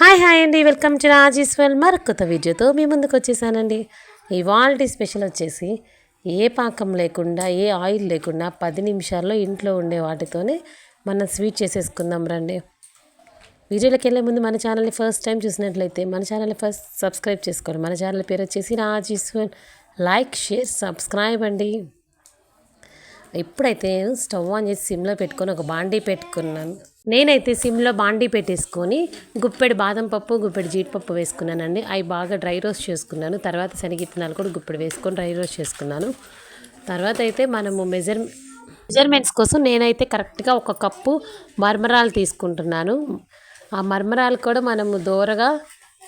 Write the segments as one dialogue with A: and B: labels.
A: Hi hi అండి. Welcome to రాజీస్వెల్ మరొక కొత్త వీడియోతో మీ ముందుకు వచ్చేసానండి. ఇవాల్టి స్పెషల్ వచ్చేసి ఏ పాకం లేకుండా ఏ ఆయిల్ లేకుండా పది నిమిషాల్లో ఇంట్లో ఉండే వాటితోనే మనం స్వీట్ చేసేసుకుందాం రండి. వీడియోలోకి వెళ్ళే ముందు మన ఛానల్ని ఫస్ట్ టైం చూసినట్లయితే మన ఛానల్ని ఫస్ట్ సబ్స్క్రైబ్ చేసుకోండి. మన ఛానల్ పేరు వచ్చేసి రాజీస్వెల్ లైక్ షేర్ సబ్స్క్రైబ్ అండి. ఇప్పుడైతే నేను స్టవ్ ఆన్ చేసి సిమ్లో పెట్టుకొని ఒక బాండీ పెట్టుకున్నాను. నేనైతే సిమ్లో బాండీ పెట్టేసుకొని గుప్పెడు బాదం పప్పు గుప్పెడు జీడిపప్పు వేసుకున్నానండి. అవి బాగా డ్రై రోస్ట్ చేసుకున్నాను. తర్వాత శనగిత్తనాలు కూడా గుప్పెడు వేసుకొని డ్రై రోస్ట్ చేసుకున్నాను. తర్వాత అయితే మనము మెజర్ మెజర్మెంట్స్ కోసం నేనైతే కరెక్ట్గా ఒక కప్పు మర్మరాలు తీసుకుంటున్నాను. ఆ మర్మరాలు కూడా మనము దూరగా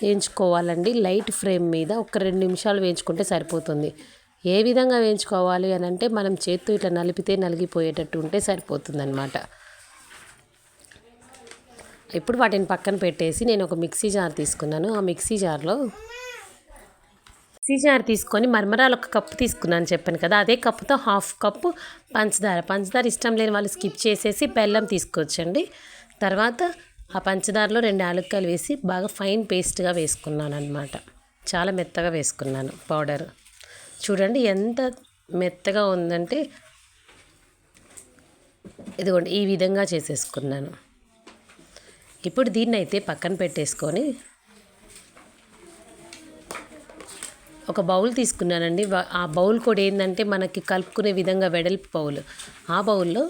A: వేయించుకోవాలండి. లైట్ ఫ్రేమ్ మీద ఒక రెండు నిమిషాలు వేయించుకుంటే సరిపోతుంది. ఏ విధంగా వేయించుకోవాలి అని అంటే మనం చేత్తో ఇట్లా నలిపితే నలిగిపోయేటట్టు ఉంటే సరిపోతుంది అనమాట ఇప్పుడు వాటిని పక్కన పెట్టేసి నేను ఒక మిక్సీ జార్ తీసుకున్నాను. ఆ మిక్సీ జార్లో మిక్సీ జార్ తీసుకొని మర్మరాలు ఒక కప్పు తీసుకున్నాను చెప్పాను కదా అదే కప్పుతో హాఫ్ కప్పు పంచదార. పంచదార ఇష్టం లేని వాళ్ళు స్కిప్ చేసేసి బెల్లం తీసుకోవచ్చండి తర్వాత ఆ పంచదారలో రెండు యాలక్కాయలు వేసి బాగా ఫైన్ పేస్ట్గా వేసుకున్నాను అనమాట చాలా మెత్తగా వేసుకున్నాను పౌడర్. చూడండి ఎంత మెత్తగా ఉందంటే ఇదిగోండి ఈ విధంగా చేసేసుకున్నాను. ఇప్పుడు దీన్ని అయితే పక్కన పెట్టేసుకొని ఒక బౌల్ తీసుకున్నానండి. ఆ బౌల్ కూడా ఏంటంటే మనకి కలుపుకునే విధంగా వెడల్పు బౌల్. ఆ బౌల్లో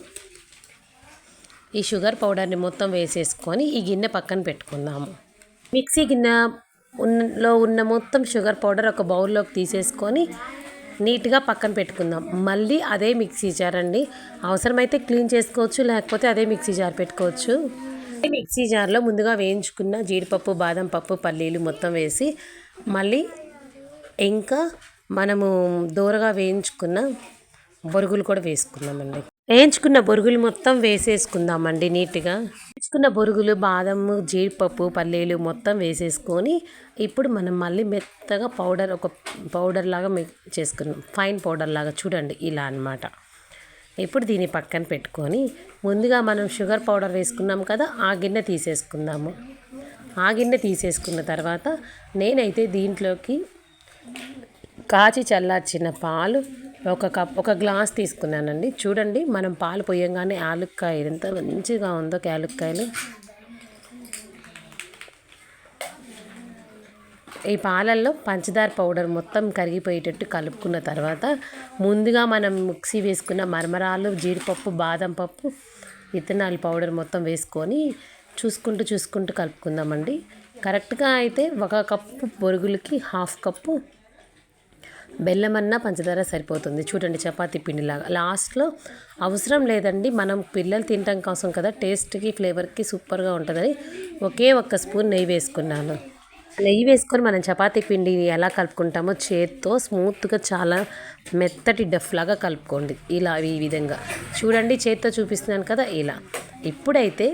A: ఈ షుగర్ పౌడర్ని మొత్తం వేసేసుకొని ఈ గిన్నె పక్కన పెట్టుకుందాము. మిక్సీ గిన్నె ఉన్నలో ఉన్న మొత్తం షుగర్ పౌడర్ ఒక బౌల్లోకి తీసేసుకొని నీట్గా పక్కన పెట్టుకుందాం. మళ్ళీ అదే మిక్సీ జార్ అండి. అవసరమైతే క్లీన్ చేసుకోవచ్చు లేకపోతే అదే మిక్సీ జార్ పెట్టుకోవచ్చు. మిక్సీ జార్లో ముందుగా వేయించుకున్న జీడిపప్పు బాదం పప్పు పల్లీలు మొత్తం వేసి మళ్ళీ ఇంకా మనము దూరగా వేయించుకున్న బొరుగులు కూడా వేసుకుందామండి. వేయించుకున్న బొరుగులు మొత్తం వేసేసుకుందామండి నీట్గా. వేయించుకున్న బొరుగులు బాదము జీడిపప్పు పల్లీలు మొత్తం వేసేసుకొని ఇప్పుడు మనం మళ్ళీ మెత్తగా పౌడర్ ఒక పౌడర్ లాగా చేసుకున్నాం. ఫైన్ పౌడర్ లాగా చూడండి ఇలా అన్నమాట. ఇప్పుడు దీన్ని పక్కన పెట్టుకొని ముందుగా మనం షుగర్ పౌడర్ వేసుకున్నాం కదా ఆ గిన్నె తీసేసుకుందాము. ఆ గిన్నె తీసేసుకున్న తర్వాత నేనైతే దీంట్లోకి కాచి చల్లార్చిన పాలు ఒక కప్ ఒక గ్లాస్ తీసుకున్నానండి. చూడండి మనం పాలు పోయంగానే యాలుక్కాయలు ఎంత మంచిగా ఉందో యాలుక్కాయలు. ఈ పాలల్లో పంచదార పౌడర్ మొత్తం కరిగిపోయేటట్టు కలుపుకున్న తర్వాత ముందుగా మనం మిక్సీ వేసుకున్న మరమరాలు జీడిపప్పు బాదం పప్పు ఇత్తనాల పౌడర్ మొత్తం వేసుకొని చూసుకుంటూ చూసుకుంటూ కలుపుకుందామండి. కరెక్ట్గా అయితే ఒక కప్పు బొరుగులకి హాఫ్ కప్పు బెల్లం అన్నా పంచదార సరిపోతుంది. చూడండి చపాతీ పిండిలాగా. లాస్ట్లో అవసరం లేదండి. మనం పిల్లలు తినటం కోసం కదా టేస్ట్కి ఫ్లేవర్కి సూపర్గా ఉంటుందని ఒకే ఒక్క స్పూన్ నెయ్యి వేసుకున్నాను. నెయ్యి వేసుకొని మనం చపాతీ పిండిని ఎలా కలుపుకుంటామో చేత్తో స్మూత్గా చాలా మెత్తటి డఫ్ లాగా కలుపుకోండి. ఇలా ఈ విధంగా. చూడండి చేత్తో చూపిస్తున్నాను కదా ఇలా. ఇప్పుడైతే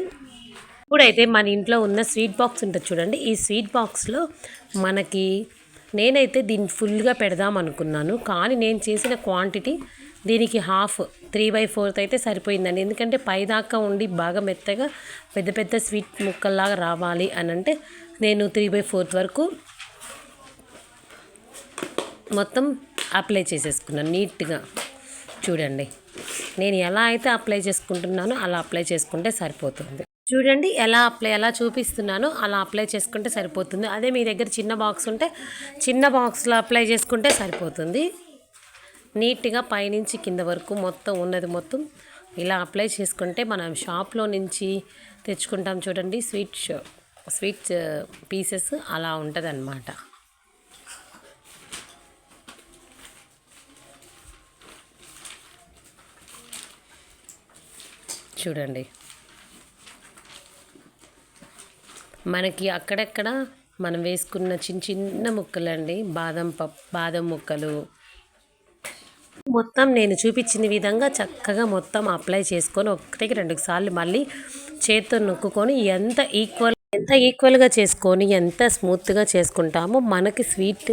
A: ఇప్పుడైతే మన ఇంట్లో ఉన్న స్వీట్ బాక్స్ ఉంటుంది చూడండి. ఈ స్వీట్ బాక్స్లో మనకి నేనైతే దీన్ని ఫుల్గా పెడదాం అనుకున్నాను కానీ నేను చేసిన క్వాంటిటీ దీనికి హాఫ్ త్రీ బై ఫోర్త్ అయితే సరిపోయిందండి. ఎందుకంటే పైదాకా ఉండి బాగా మెత్తగా పెద్ద పెద్ద స్వీట్ ముక్కల్లాగా రావాలి అని అంటే నేను త్రీ బై ఫోర్త్ వరకు మొత్తం అప్లై చేసేసుకున్నాను. నీట్గా చూడండి. నేను ఎలా అయితే అప్లై చేసుకుంటున్నానో అలా అప్లై చేసుకుంటే సరిపోతుంది. చూడండి ఎలా అప్లై ఎలా చూపిస్తున్నానో అలా అప్లై చేసుకుంటే సరిపోతుంది. అదే మీ దగ్గర చిన్న బాక్స్ ఉంటే చిన్న బాక్స్లో అప్లై చేసుకుంటే సరిపోతుంది. నీట్గా పైనుంచి కింద వరకు మొత్తం ఉన్నది మొత్తం ఇలా అప్లై చేసుకుంటే మనం షాప్లో నుంచి తెచ్చుకుంటాం చూడండి. స్వీట్ స్వీట్ పీసెస్ అలా ఉంటుంది అన్నమాట చూడండి. మనకి అక్కడక్కడ మనం వేసుకున్న చిన్న చిన్న ముక్కలండి. బాదం పప్ బాదం ముక్కలు మొత్తం నేను చూపించిన విధంగా చక్కగా మొత్తం అప్లై చేసుకొని ఒకటికి రెండు సార్లు మళ్ళీ చేత్తో నొక్కుకొని ఎంత ఈక్వల్ ఎంత ఈక్వల్గా చేసుకొని ఎంత స్మూత్గా చేసుకుంటామో మనకి స్వీట్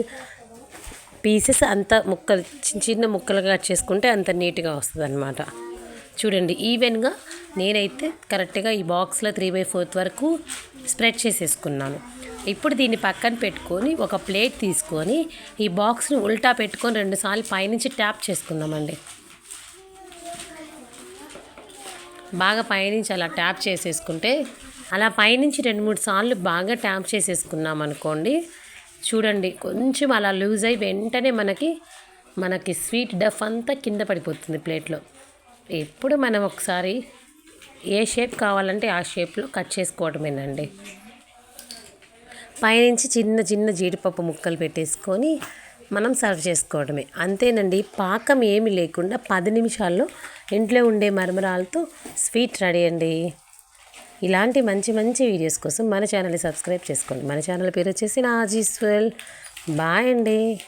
A: పీసెస్ అంత ముక్కలు చిన్న చిన్న ముక్కలుగా చేసుకుంటే అంత నీట్గా వస్తుంది అనమాట చూడండి ఈవెన్గా నేనైతే కరెక్ట్గా ఈ బాక్స్లో త్రీ బై ఫోర్త్ వరకు స్ప్రెడ్ చేసేసుకున్నాను. ఇప్పుడు దీన్ని పక్కన పెట్టుకొని ఒక ప్లేట్ తీసుకొని ఈ బాక్స్ని ఉల్టా పెట్టుకొని రెండుసార్లు పైనుంచి ట్యాప్ చేసుకుందామండి. బాగా పైనుంచి అలా ట్యాప్ చేసేసుకుంటే అలా పైనుంచి రెండు మూడు సార్లు బాగా ట్యాప్ చేసేసుకున్నాం అనుకోండి చూడండి కొంచెం అలా లూజ్ అయి వెంటనే మనకి మనకి స్వీట్ డఫ్ అంతా కింద పడిపోతుంది ప్లేట్లో ఇప్పుడు మనం ఒకసారి ఏ షేప్ కావాలంటే ఆ షేప్లో కట్ చేసుకోవడమేనండి పైనుంచి చిన్న చిన్న జీడిపప్పు ముక్కలు పెట్టేసుకొని మనం సర్వ్ చేసుకోవడమే అంతేనండి పాకం ఏమి లేకుండా పది నిమిషాల్లో ఇంట్లో ఉండే మరమరాలతో స్వీట్ రెడీ అండి. ఇలాంటి మంచి మంచి వీడియోస్ కోసం మన ఛానల్ని సబ్స్క్రైబ్ చేసుకోండి. మన ఛానల్ పేరు వచ్చేసి నాజీస్వెల్. బాయ్ అండి.